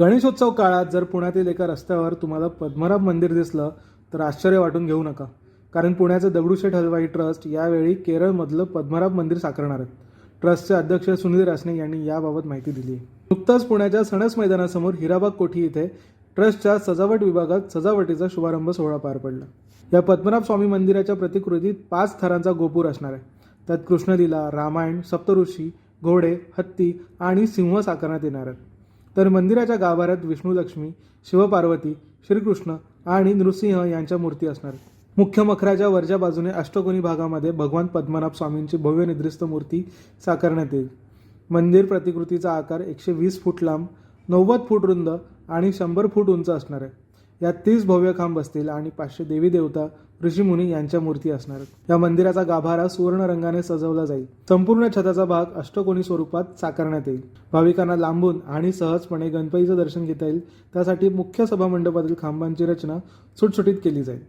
गणेशोत्सव काळात जर पुण्यातील एका रस्त्यावर तुम्हाला पद्मनाभ मंदिर दिसलं तर आश्चर्य वाटून घेऊ नका. कारण पुण्याचं दगडूशेठ हलवाई ट्रस्ट यावेळी केरळमधलं पद्मनाभ मंदिर साकारणार आहेत. ट्रस्टचे अध्यक्ष सुनील रासने यांनी याबाबत माहिती दिली आहे. नुकताच पुण्याच्या सणस मैदानासमोर हिराबाग कोठी इथे ट्रस्टच्या सजावट विभागात सजावटीचा शुभारंभ सोहळा पार पडला. या पद्मनाभ स्वामी मंदिराच्या प्रतिकृतीत पाच थरांचा गोपूर असणार आहे. त्यात कृष्णलीला रामायण सप्तऋषी घोडे हत्ती आणि सिंह साकारण्यात येणार आहेत. तर मंदिराच्या गाभाऱ्यात विष्णू लक्ष्मी शिवपार्वती श्रीकृष्ण आणि नृसिंह यांच्या मूर्ती असणार. मुख्य मखराच्या वरच्या बाजूने अष्टकोनी भागामध्ये भगवान पद्मनाभ स्वामींची भव्य निद्रिस्त मूर्ती साकारण्यात येईल. मंदिर प्रतिकृतीचा आकार एकशे वीस फूट लांब नव्वद फूट रुंद आणि शंभर फूट उंच असणार आहे. यात तीस भव्य खांब असतील आणि पाचशे देवी देवता ऋषीमुनी यांच्या मूर्ती असणार. या मंदिराचा गाभारा सुवर्ण रंगाने सजवला जाईल. संपूर्ण छताचा भाग अष्टकोनी स्वरूपात साकारण्यात येईल. भाविकांना लांबून आणि सहजपणे गणपतीचं दर्शन घेता येईल. त्यासाठी मुख्य सभा मंडपातील खांबांची रचना सुटसुटीत केली जाईल.